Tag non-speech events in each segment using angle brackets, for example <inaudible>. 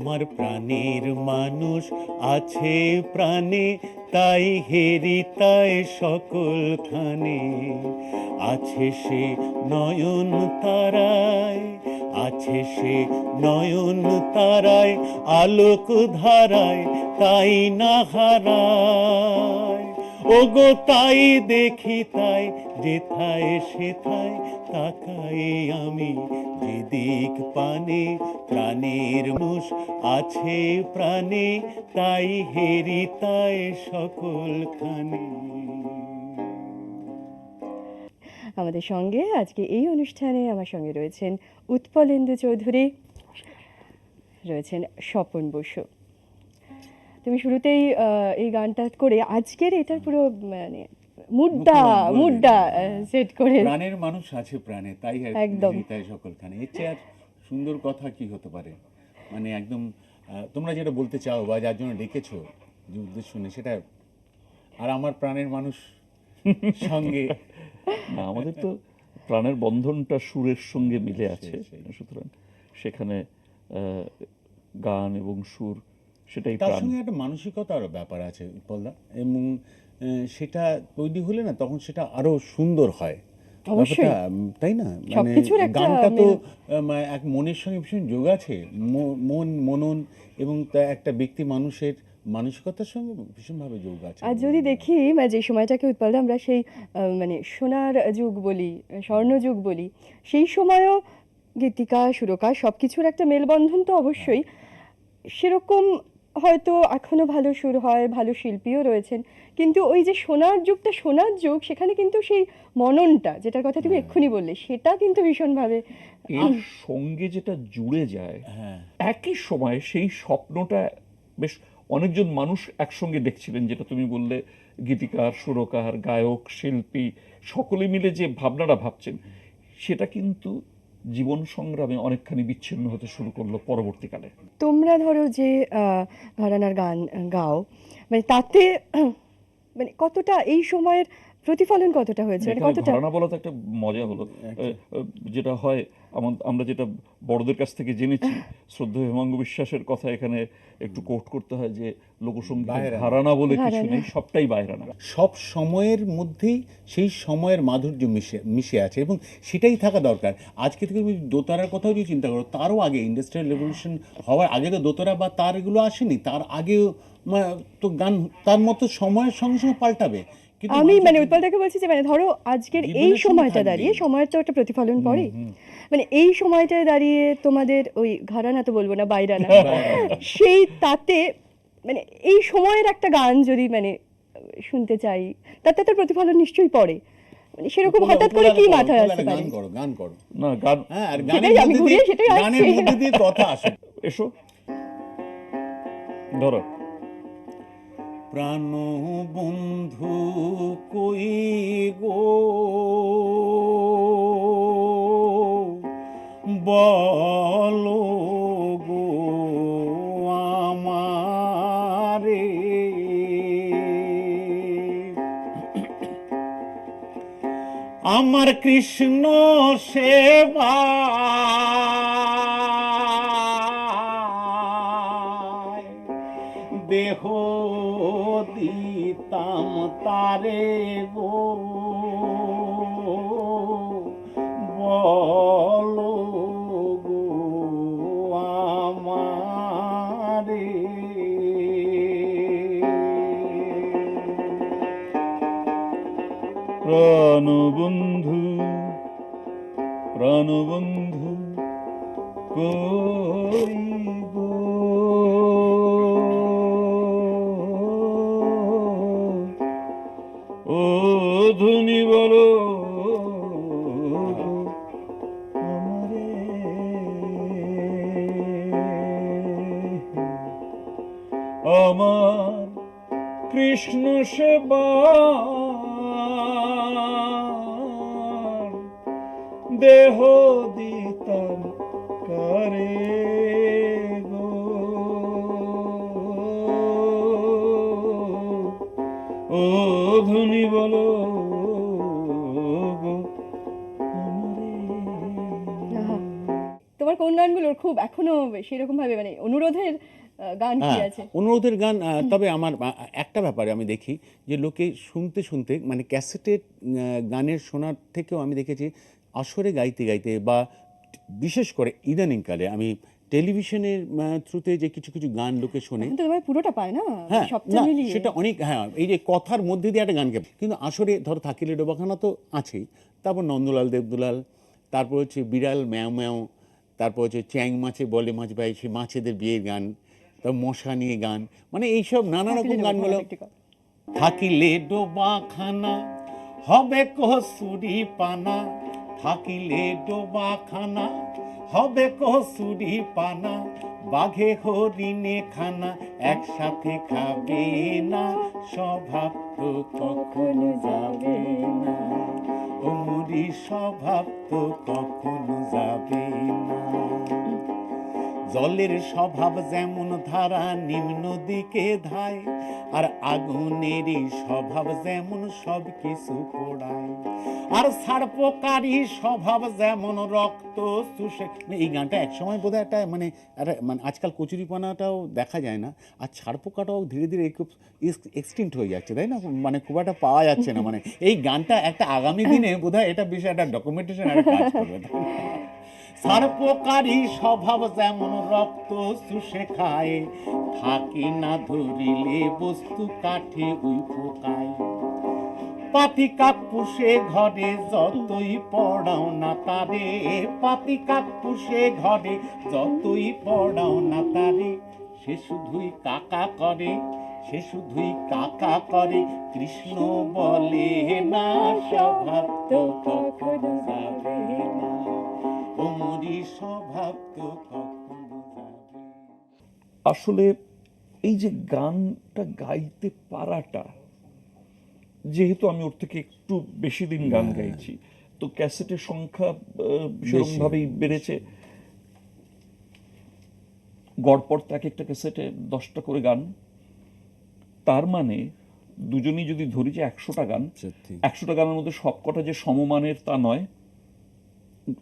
আমার প্রাণের মানুষ আছে প্রাণে, তাই হেরি তাই সকল খানে। আছে সে নয়ন তারায়, আছে সে নয়ন তারায়, আলোক ধারায়, তাই না হারায়। ওগো তাই দেখি তাই, যেথায় সেথায় তাকাই আমি। যেদিক পানে প্রাণের মুষ আছে প্রাণে, তাই হেরি তাই সকলখানে আমাদের সঙ্গে আজকে এই অনুষ্ঠানে আমার সঙ্গে রয়েছেন উৎপলেন্দু চৌধুরী, রয়েছেন স্বপন বসু। তুমি শুরুতেই এই গানটা করে আজকের এটার পুরো মানে মুডটা। মুডটা সেট করে প্রাণের মানুষ আছে প্রাণে তাই একদম। তাই সকলখানে এর চেয়ে আর সুন্দর কথা কি হতে পারে মানে একদম তোমরা যেটা বলতে চাও বা যার জন্য ডেকেছো যে উদ্দেশ্য নেই সেটা আর আমার প্রাণের মানুষ সঙ্গে <laughs> না আমাদের তো প্রাণের বন্ধনটা সুরের সঙ্গে মিলে আছে। সুতরাং সেখানে গান এবং সুর সেটাই তার সঙ্গে একটা মানসিকতারও ব্যাপার আছে উৎপলদা এবং সেটা তৈরি হলে না তখন সেটা আরও সুন্দর হয়। অবশ্যই। তাই না? মানে সবকিছুর গানটা তো। এক মনের সঙ্গে ভীষণ যোগ আছে। মন মনন এবং তা একটা ব্যক্তি মানুষের মানসিকতার সঙ্গে ভীষণভাবে যোগ আছে। আর যদি দেখি মানে যে সময়টাকে উৎপাদন আমরা সেই মানে সোনার যুগ বলি স্বর্ণ যুগ বলি সেই সময়ও গীতিকা সুরকা সব কিছুর একটা মেলবন্ধন তো অবশ্যই। সেরকম হয়তো এখনও ভালো সুর হয় ভালো শিল্পীও রয়েছেন। কিন্তু ওই যে সোনার যুগটা সোনার যুগ সেখানে কিন্তু সেই মননটা যেটার কথা তুমি এক্ষুনি বললে সেটা কিন্তু ভীষণভাবে এর সঙ্গে যেটা জুড়ে যায় হ্যাঁ। একই সময় সেই স্বপ্নটা বেশ অনেকজন মানুষ একসঙ্গে দেখছিলেন যেটা তুমি বললে গীতিকার সুরকার গায়ক শিল্পী সকলে মিলে যে ভাবনাটা ভাবছেন সেটা কিন্তু জীবন সংগ্রামে অনেকখানি বিচ্ছিন্ন হতে শুরু করল পরবর্তীকালে। তোমরা ধরো যে ঘরানার গান, গাও মানে তাতে মানে কতটা এই সময়ের প্রতিফলন কতটা হয়েছে? মানে কতটা ঘরানা বলা তো একটা মজা হলো। যেটা হয় আমরা যেটা বড়দের কাছ থেকে জেনেছি শ্রদ্ধা হেমাঙ্গ বিশ্বাসের কথা এখানে একটু কোট করতে হয় যে লোকসঙ্গীত। ঘরানা বলে কিছু নেই সবটাই বাইরানা সব সময়ের মধ্যেই সেই সময়ের মাধুর্য মিশে মিশে আছে এবং সেটাই থাকা দরকার। আজকে থেকে তুমি দোতারার কথাও যদি চিন্তা করো তারও আগে ইন্ডাস্ট্রিয়াল রেভলিউশন হওয়ার আগে তো দোতারা বা তার এগুলো আসেনি তার আগেও তো গান তার মতো সময়ের সঙ্গে সঙ্গে পাল্টাবে। আমি মানে উৎপলদাকে বলছি যে মানে ধরো আজকের এই সময়টা দাঁড়িয়ে সময়ের তো একটা প্রতিফলন পড়ে। মানে এই সময়টায় দাঁড়িয়ে তোমাদের ওই ঘরানা তো বলব না বাইরানা সেই তাতে মানে এই সময়ের একটা গান যদি মানে শুনতে চাই তাতে তো প্রতিফলন নিশ্চয়ই পড়ে। মানে সেরকম হঠাৎ করে কি মাথায় আসতে গান করো গান করো। না গান হ্যাঁ আর গানের মধ্যে ঘুরে দিয়ে সেটাই গানের মধ্যে দিয়ে কথা আসে। এসো। ধরো। প্রাণ বন্ধু কই গো? বলো গো আমারে। আমার কৃষ্ণ সেবা প্রাণবন্ধু প্রাণবন্ধু গো ও ধুনি বলো আমার কৃষ্ণ সেবা দেহ দিতাম করে গো? ও ধনী বলো। তোমার কোন গানগুলোর খুব এখনও সেরকম ভাবে মানে অনুরোধের গান কি হ্যাঁ আছে? অনুরোধের গান তবে আমার একটা ব্যাপারে আমি দেখি যে লোকে শুনতে শুনতে মানে ক্যাসেটের গানের শোনার থেকেও আমি দেখেছি আসরে গাইতে গাইতে বা বিশেষ করে ইদানিংকালে আমি টেলিভিশনের থ্রুতে যে কিছু কিছু গান লোকে শোনে। পুরোটা পায় না? হ্যাঁ সেটা অনেক হ্যাঁ এই যে কথার মধ্যে দিয়ে একটা গান গাবে কিন্তু আসরে ধরো থাকিলে ডোবাখানা তো আছেই। তারপর নন্দলাল দেবদুলাল তারপর হচ্ছে বিড়াল ম্যাও ম্যাও তারপর হচ্ছে চ্যাং মাছে বলে মাছ ভাই সে মাছেদের বিয়ের গান তারপর মশা নিয়ে গান মানে এইসব নানা রকম গানগুলো। থাকিলে ডোবাখানা হবে কসুরি পানা থাকিলে ডোবাখানা, হবে কসুরি পানা, বাঘে হরিণে খানা, একসাথে খাবে না, স্বভাব তো কখনো যাবে না। অমরি স্বভাব তো কখনো যাবে না। জলের স্বভাব যেমন ধারা নিম্ন দিকে ধায়, আর আগুনেরই স্বভাব যেমন সব কিছু পোড়ায় আর সার্পকারী স্বভাব যেমন রক্ত চুষে এই গানটা একসময় বোধহয় একটা মানে মানে আজকাল কচুরিপানাটাও দেখা যায় না, আর ছাড়পোকাটাও ধীরে ধীরে খুব এক্সটিংট হয়ে যাচ্ছে, তাই না? মানে খুব একটা পাওয়া যাচ্ছে না মানে এই গানটা একটা আগামী দিনে বোধহয় এটা বিষয়ে একটা ডকুমেন্টেশন একটা কাজ করবে। স্বভাব যেমন রক্ত চুষে খায়, থাকি না ধরিলে বস্তু কাঠে উই পোকায় পাতি কাক পুষে ঘরে যতই পড়াও না তারে পাতি কাক পুষে ঘরে যতই পড়াও না তারে, সে শুধুই কাকা করে, সে শুধুই কাকা করে। কৃষ্ণ বলে না, স্বভাব তো কখনো যাবে না। অমরি স্বভাব তো কখনো যাবে। আসলে এই যে গানটা গাইতে পারাটা যেহেতু আমি ওর থেকে একটু বেশি দিন গান গাইছি তো ক্যাসেটের সংখ্যা সেরকম ভাবেই বেড়েছে। গড়পড় এক একটা ক্যাসেটে দশটা করে গান। তার মানে দুজনেই যদি ধরি যে একশোটা গান একশোটা গানের মধ্যে সবকটা যে সমমানের তা নয়।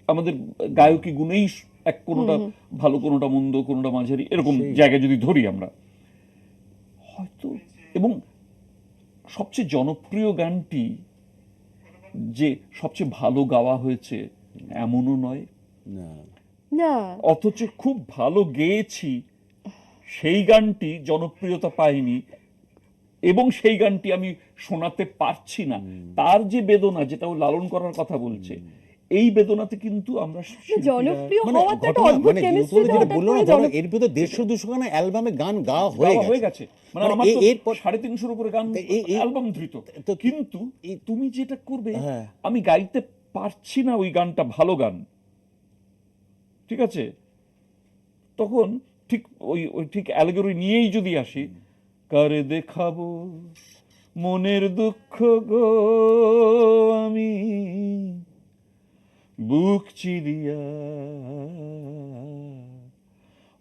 আমাদের গায়কী গুণেই এক কোনোটা ভালো কোনোটা মন্দ কোনোটা মাঝারি এরকম জায়গায় যদি ধরি আমরা হয়তো এবং সবচেয়ে জনপ্রিয় গানটি যে সবচেয়ে ভালো গাওয়া হয়েছে এমনও নয়। না। না। অথচ খুব ভালো গেয়েছি সেই গানটি জনপ্রিয়তা পাইনি এবং সেই গানটি আমি শোনাতে পারছি না। তার যে বেদনা যেটা ও লালন করার কথা বলছে এই বেদনাতে কিন্তু আমরা শিল্পীরা- জনপ্রিয় মানে হওয়ার তো একটা অদ্ভুত মানে কেমিস্ট্রি যেটা বলল না ধরো এর ভিতরে দেড়শো দুশো গানা অ্যালবামে গান হয়ে গেছে। মানে মানে আমার এরপর সাড়ে তিনশোর উপরে গান অ্যালবাম ধৃত। তো কিন্তু তুমি যেটা করবে হ্যাঁ। আমি গাইতে পারছি না ওই গানটা ভালো গান। ঠিক আছে? তখন ঠিক ওই ওই ঠিক অ্যালগরি নিয়েই যদি আসি কারে দেখাবো মনের দুঃখ গো আমি? বুক চিরিয়া।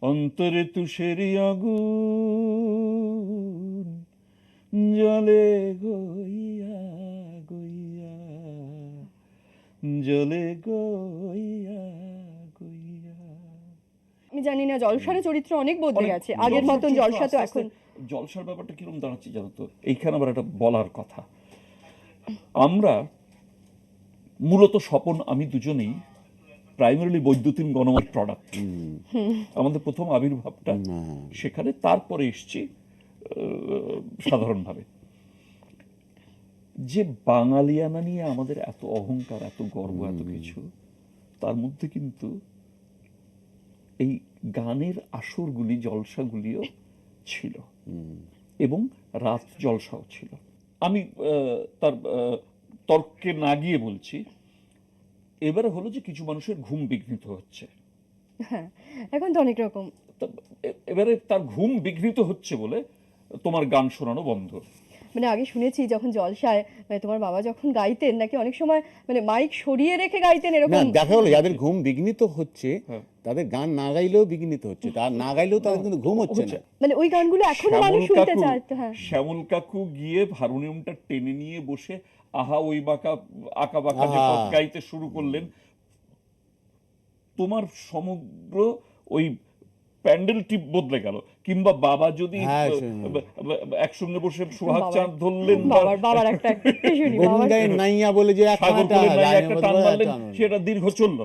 অন্তরে তুষেরি আগুন জলে গইয়া গইয়া জলে গইয়া গইয়া। আমি জানি না জলসারে চরিত্র অনেক বদলে গেছে। আগের মতন জলসা তো এখন জলসার ব্যাপারটা কীরকম দাঁড়াচ্ছে জানো তো? এইখানে আবার একটা বলার কথা। আমরা মূলত স্বপন আমি দুজনেই প্রাইমারিলি বৈদ্যুতিন গণমাত প্রোডাক্ট আমাদের প্রথম আবির্ভাবটা সেখানে তারপরে এসছি সাধারণভাবে। যে বাঙালিয়ানা নিয়ে আমাদের এত অহংকার এত গর্ব এত কিছু তার মধ্যে কিন্তু এই গানের আসরগুলি জলসাগুলিও ছিল। এবং রাত জলসাও ছিল। আমি আহ, তার তর্কে না গিয়ে বলছি এবারে হলো যে কিছু মানুষের ঘুম বিঘ্নিত হচ্ছে। হ্যাঁ এখন তো অনেক রকম। এবারে তার ঘুম বিঘ্নিত হচ্ছে বলে তোমার গান শোনানো বন্ধ। মানে আগে শুনেছি যখন জলসায় মানে তোমার বাবা যখন গাইতেন নাকি অনেক সময় মানে মাইক সরিয়ে রেখে গাইতেন না এরকম? দেখা হলো যাদের ঘুম বিঘ্নিত হচ্ছে হ্যাঁ। তাদের গান না গাইলেও বিঘ্নিত হচ্ছে। তার না গাইলেও তাদের কিন্তু ঘুম হচ্ছে না। মানে ওই গানগুলো এখনও মানুষ শুনতে চায় হ্যাঁ। শ্যামল কাকু গিয়ে হারমোনিয়ামটা টেনে নিয়ে বসে আহা ওই বাঁকা আঁকা বাঁকা যে পথ গাইতে শুরু করলেন তোমার সমগ্র ওই প্যান্ডেল টিপ বদলে গেল। কিংবা বাবা যদি হ্যাঁ, একসঙ্গে বসে সোহাগ চাঁদ ধরলেন বাবার একটা নাইয়া বলে যে একটা। সেটা দীর্ঘ চলল।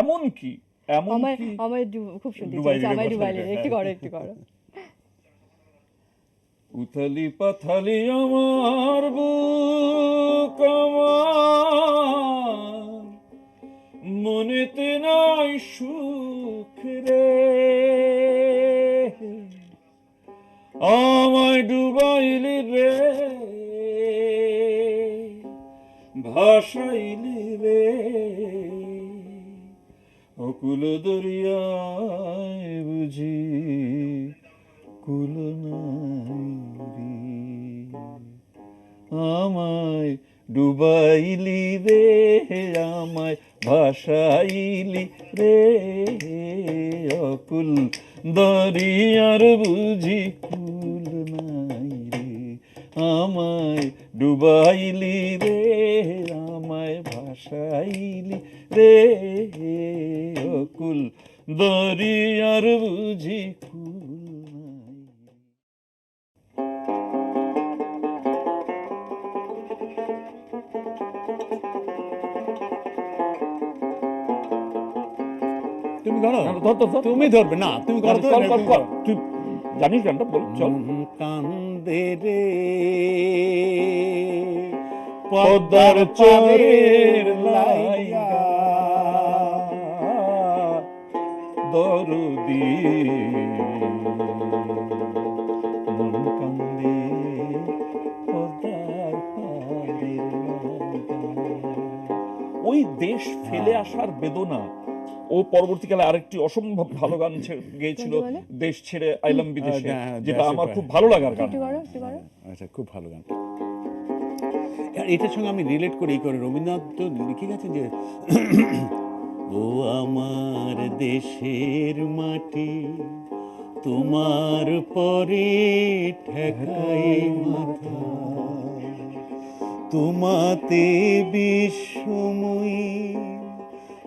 এমন কি এমন কি আমায় খুব আমায় বসাবে, একটু। করো একটু করো। উথালি পাথালি আমার বুক আমার ডুবাইলি রে আমায় ভাসাইলি রে অকুল দরিয়ার বুঝি কুল তুমি ধর। তুমি ধরবে না তুমি। করো। তুই জানিস গানটা বল চল কান্দে রে পদ্মার চরের লাইগা। দরদি। মন কান্দে পদ্মার ওই দেশ ফেলে আসার বেদনা। ও পরবর্তীকালে আরেকটি অসম্ভব ভালো গান গেয়েছিল দেশ ছেড়ে আইলাম বিদেশে হ্যাঁ, হ্যাঁ, যেটা আমার খুব ভালো লাগার গান। আচ্ছা খুব ভালো গান। এটার সঙ্গে আমি রিলেট করি করে রবীন্দ্রনাথ তো লিখে গেছেন যে, ও আমার দেশের মাটি, তোমার পরে ঠেকাই মাথা তোমাতে বিশ্বময়ী,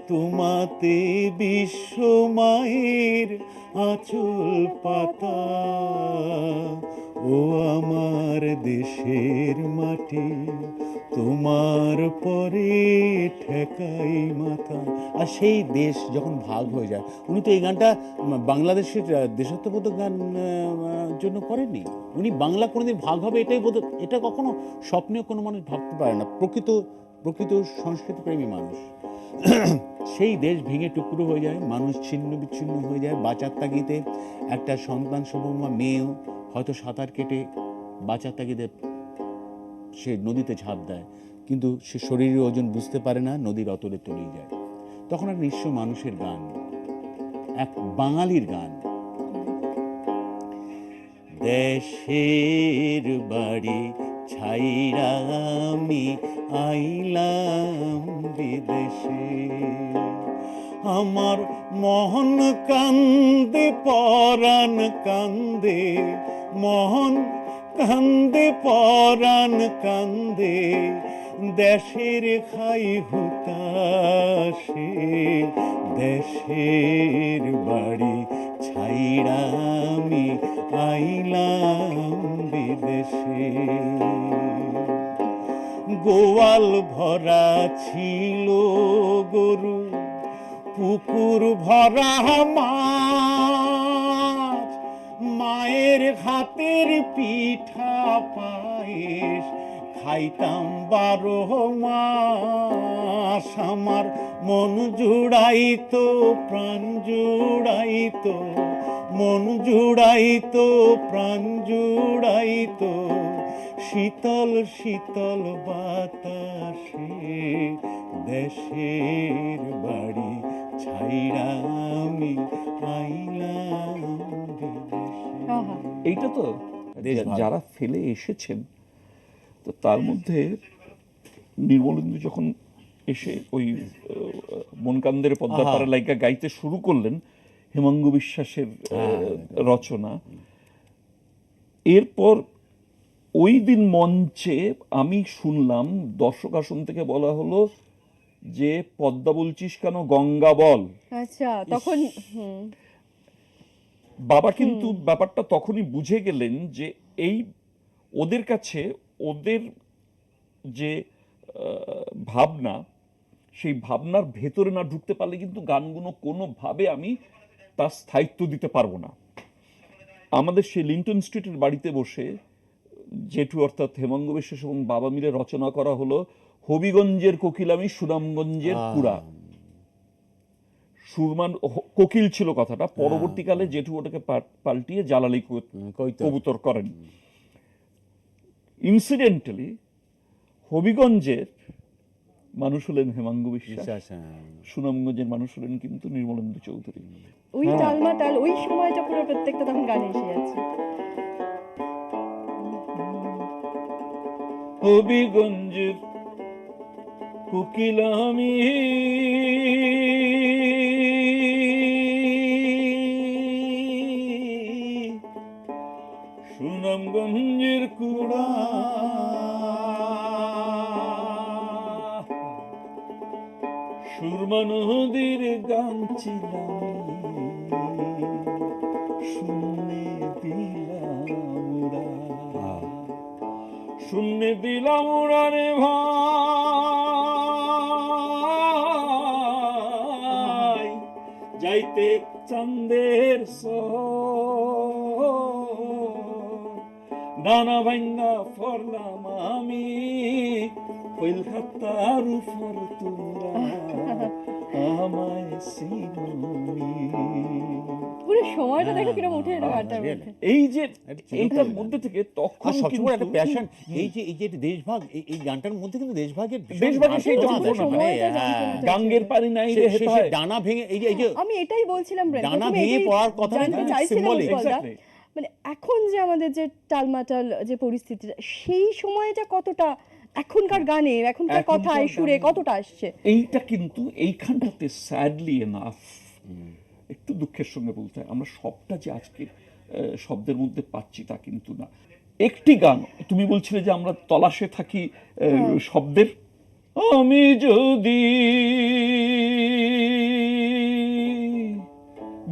তোমাতে বিশ্বমায়ের আচল পাতা দেশের মাটি, তোমার পরে ঠেকাই মাথা। আর সেই দেশ যখন ভাগ হয়ে যায়, উনি তো এই গানটা বাংলাদেশের দেশাত্মবোধক গান জন্য করেননি। উনি বাংলা কোনোদিন ভাগ হবে এটাই বোধ, এটা কখনো স্বপ্নেও কোনো মানুষ ভাবতে পারে না। প্রকৃত প্রকৃত সংস্কৃতিপ্রেমী মানুষ। <clears throat> সেই দেশ ভেঙে টুকরো হয়ে যায়, মানুষ ছিন্ন বিচ্ছিন্ন হয়ে যায়। বাঁচার তাগিতে একটা সন্তান সম্ভবা মেয়েও হয়তো সাঁতার কেটে বাঁচার তাগিদে সে নদীতে ঝাঁপ দেয়। কিন্তু সে শরীরের ওজন বুঝতে পারে না নদীর অতলে তলিয়ে যায়। তখন এক নিঃস্ব মানুষের গান, এক বাঙালির গান। দেশের বাড়ি ছাইরা আমি আইলাম বিদেশে। আমার মোহন কান্দে, পরাণ কান্দে মোহন কান্দে, পরাণ কান্দে, দেশের খাই হুতাশে, দেশের বাড়ি ছাইরা আমি আইলাম বিদেশে। গোয়াল ভরা ছিল গরু, পুকুর ভরা মাছ মায়ের হাতের পিঠা পায়েস। খাইতাম বারো মাস। আমার মন জুড়াইতো, প্রাণ জুড়াইতো, মন জুড়াইতো, প্রাণ জুড়াইতো। শীতল শীতল বাতাসে দেশের বাড়ি ছাইরা আমি আইলাম। এইটা তো দেশ যা- ভাগ। যারা ফেলে এসেছেন তো তার মধ্যে নির্মলেন্দু যখন এসে ওই মনকান্দের পদ্মার লাইকা গাইতে শুরু করলেন হেমাঙ্গ বিশ্বাসের রচনা এরপর ওই দিন মঞ্চে আমি শুনলাম দর্শক আসন থেকে বলা হলো যে পদ্মা বলছিস কেন গঙ্গা বল। আচ্ছা তখন হুম। বাবা কিন্তু ব্যাপারটা তখনই বুঝে গেলেন যে এই ওদের কাছে ওদের যে ভাবনা সেই ভাবনার ভেতরে না ঢুকতে পারলে কিন্তু গানগুলো কোনোভাবে আমি তার স্থায়িত্ব দিতে পারব না। আমাদের সেই লিন্টন স্ট্রিটের বাড়িতে বসে জেঠু অর্থাৎ হেমঙ্গ বিশ্বাস এবং বাবা মিলে রচনা করা হলো হবিগঞ্জের কোকিলামি সুনামগঞ্জের কুড়া সুরমান কোকিল ছিল কথাটা। পরবর্তীকালে জেঠু ওটাকে পাল্টিয়ে জালালি কবুতর করেন। ইনসিডেন্টালি হবিগঞ্জের মানুষ হলেন হেমাঙ্গ বিশ্বাস। হ্যাঁ। সুনামগঞ্জের মানুষ হলেন কিন্তু নির্মলেন্দু চৌধুরী। ওই হ্যাঁ। টালমাটাল ওই সময়টা পুরো প্রত্যেকটা তখন গানে এসে যাচ্ছে। হবিগঞ্জের কোকিলামি সুনামগঞ্জের কুড়া। সুরমা নদীর গান ছিলাম শুনে দিলাম উড়া। শূন্য দিলাম উড়ারে ভাই। যাইতে চান্দের ডানা ভাঙ্গা ফরলাম আমি কইল খাতার উপর তোমরা আমায় সিনুনি পুরো সময়টা দেখো কীরকম উঠে এলো গানটার মধ্যে এই যে এইটার মধ্যে থেকে তখন সবচেয়ে একটা প্যাশন এই যে এই যে দেশভাগ এই- এই গানটার মধ্যে কিন্তু দেশভাগের ভীষণ দেশভাগের সেই যন্ত্রণা, মানে, হ্যাঁ। গাঙ্গের পানি নাই রে হেতায়। ডানা ভেঙে এই যে আমি এটাই বলছিলাম ডানা ভেঙে পড়ার কিন্তু মানে এখন যে আমাদের যে টালমাটাল যে পরিস্থিতিটা সেই সময়টা কতটা এখনকার গানে এখনকার কথায় সুরে কতটা আসছে? এইটা কিন্তু এইখানটাতে স্যাডলি এনাফ একটু দুঃখের সঙ্গে বলতে হয়। আমরা সবটা যে আজকে শব্দের মধ্যে পাচ্ছি তা কিন্তু না। একটি গান তুমি বলছিলে যে আমরা তলাশে থাকি আহ, শব্দের। আমি যদি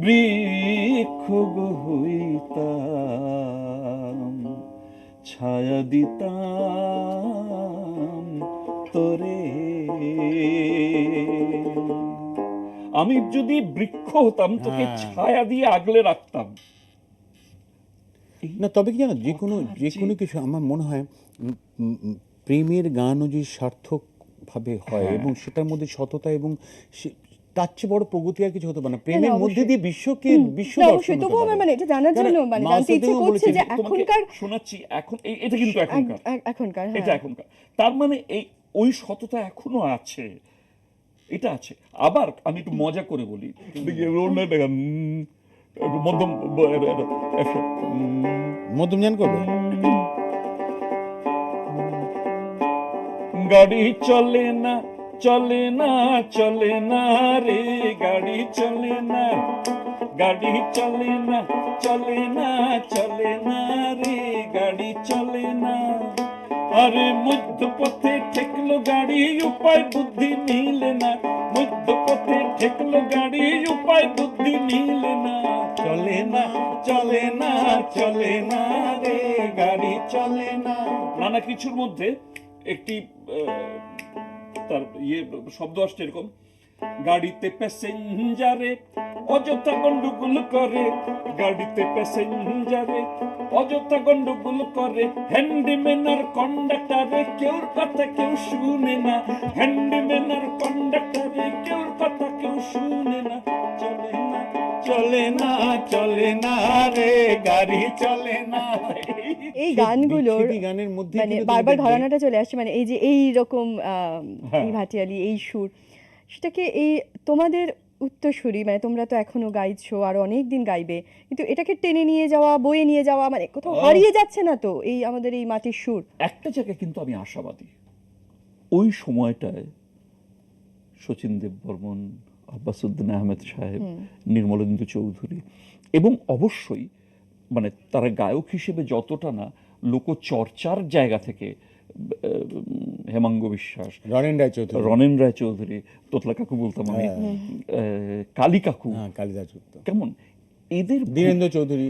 বৃক্ষ গো হইতাম ছায়া দিতাম তরে। আমি যদি বৃক্ষ হতাম তোকে হ্যাঁ। ছায়া দিয়ে আগলে রাখতাম। না তবে কি জানো যে কোনো যে কোনো কিছু আমার মনে হয় প্রেমের গানও যে সার্থক ভাবে হয়। এবং সেটার মধ্যে সততা এবং তার চেয়ে বড় প্রগতি আর কিছু হতে পারে না। প্রেমের মধ্যে দিয়ে বিশ্বকে বিশ্ব অবশ্যই। তবুও আমার মানে এটা জানার জন্য মানে জানতে ইচ্ছে করছে যে এখনকার শোনাচ্ছি এখন এটা কিন্তু এখনকার। এখনকার হ্যাঁ। এটা এখনকার। তার মানে এই ওই সততা এখনও আছে। এটা আছে। আবার আমি একটু মজা করে বলি। মধ্যম মধ্যম জ্ঞান করবে? গাড়ি চলে না চলে না চলে না রে, গাড়ি চলে না, গাড়ি চলে না চলে না চলে না রে, গাড়ি চলে না। আরে মধ্য পথে ঠেকলো গাড়ি, উপায় বুদ্ধি মিলে না। মধ্য পথে ঠেকলো গাড়ি, উপায় বুদ্ধি মিলে না। চলে না চলে না চলে না রে, গাড়ি চলে না। নানা কিছুর মধ্যে একটি তার ইয়ে শব্দ আসছে এরকম। গাড়িতে প্যাসেঞ্জারে অযথা গন্ডগোল করে, গাড়িতে প্যাসেঞ্জারে অযথা গন্ডগোল করে। হ্যান্ডিম্যান আর কন্ডাক্টারে কেউর কথা কেউ শুনে না। হ্যান্ডিম্যান আর কন্ডাক্টারে কেউর কথা কেউ শুনে না। চলে না চলে না চলে না রে, গাড়ি চলে না। এই সেই গানগুলোর গানের মধ্যে মানে বারবার ঘরানাটা চলে আসছে মানে এই যে এই রকম হ্যাঁ। এই ভাটিয়ালি এই সুর সেটাকে এই তোমাদের উত্তরসূরি মানে তোমরা তো এখনও গাইছো আর অনেক দিন গাইবে কিন্তু এটাকে টেনে নিয়ে যাওয়া বয়ে নিয়ে যাওয়া মানে কোথাও হারিয়ে যাচ্ছে না তো এই আমাদের এই মাটির সুর। একটা জায়গায় কিন্তু আমি আশাবাদী। ওই সময়টায় শচীন দেব বর্মন আব্বাসুদ্দিন আহমেদ সাহেব নির্মলেন্দু চৌধুরী এবং অবশ্যই মানে তারা গায়ক হিসেবে যতটা না লোকচর্চার জায়গা থেকে হেমাঙ্গ বিশ্বাস রনেন রায় চৌধুরী। রনেন রায় চৌধুরী তোতলা কাকু বলতাম আমি আহ, কালী কাকু। হ্যাঁ কেমন? এদের দীনেন্দ্র চৌধুরী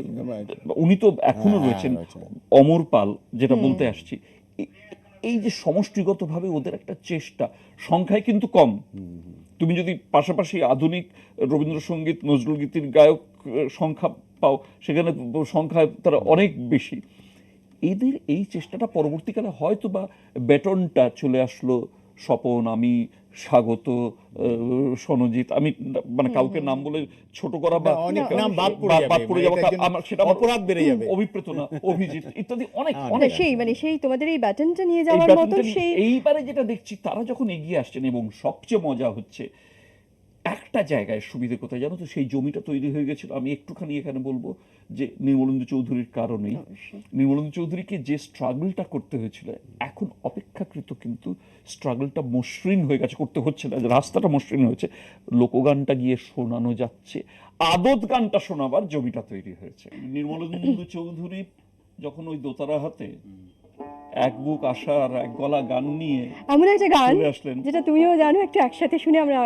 উনি তো এখনও হ্যাঁ, রয়েছেন রয়েছেন। অমর পাল যেটা বলতে আসছি। এই যে সমষ্টিগতভাবে ওদের একটা চেষ্টা সংখ্যায় কিন্তু কম। তুমি যদি পাশাপাশি আধুনিক রবীন্দ্রসঙ্গীত নজরুল গীতির গায়ক সংখ্যা পাও সেখানে সংখ্যায় তারা অনেক বেশি। এদের এই চেষ্টাটা পরবর্তীকালে হয়তো বা বেটনটা চলে আসলো স্বপন আমি স্বাগত সনজিৎ আমি মানে কাউকে নাম বলে ছোট করা বা না, অনেক না, নাম বাদ পড়ে যাবে বাদ পড়ে যাব এটার জন্য আমার সেটা অপরাধ বেড়ে যাবে। অভিপ্রেত না অভিজিৎ ইত্যাদি অনেক অনেক সেই মানে সেই তোমাদের এই ব্যাটনটা নিয়ে যাওয়ার মতো সেই এইবারে যেটা দেখছি তারা যখন এগিয়ে আসছেন এবং সবচেয়ে মজা হচ্ছে একটা জায়গায় সুবিধে কোথায় জানো তো? সেই জমিটা তৈরি হয়ে গেছিল। আমি একটুখানি এখানে বলব যে নির্মলেন্দু চৌধুরীর কারণেই। নির্মলেন্দু চৌধুরীকে যে স্ট্রাগলটা করতে হয়েছিল এখন অপেক্ষাকৃত কিন্তু স্ট্রাগলটা মসৃণ হয়ে গেছে করতে হচ্ছে না। রাস্তাটা মসৃণ হয়েছে লোকগানটা গিয়ে শোনানো যাচ্ছে আদত গানটা শোনাবার জমিটা তৈরি হয়েছে। নির্মলেন্দু চৌধুরী যখন ওই দোতারা হাতে এক বুক আশা আর এক গলা গান নিয়ে এমন একটা গান আসলেন। যেটা তুমিও জানো একটু একসাথে শুনে আমরা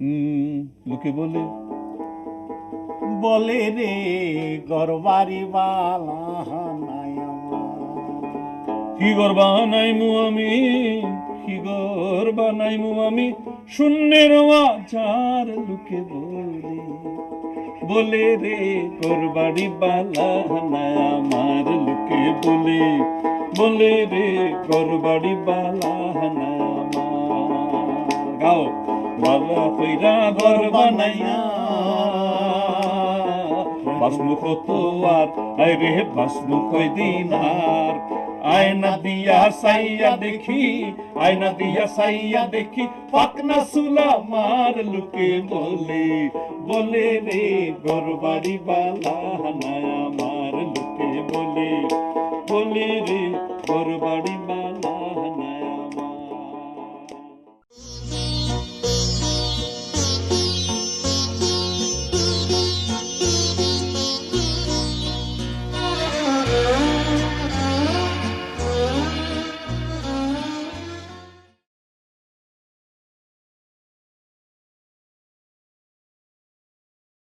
লোকে বলে বলে রে গরবারি বালা কি গর বানাইমু আমি? কি গর বানাইমু আমি? শূন্যের আচার লোকে বলে বলে রে করবাড়ি বালা আমার লোকে বলে বলে রে করবাড়ি বালা আমার। গাও। বাবা কইরা ঘর বানাইয়া। আই রে আর আয়না দিয়া সাইয়া দেখি, আয়না দিয়া সাইয়া দেখি, পাকনা সুলা মার লুকে বলে বলে রে গরবাড়ি বালা না আমার লুকে বলে বলে রে গরবাড়ি বালা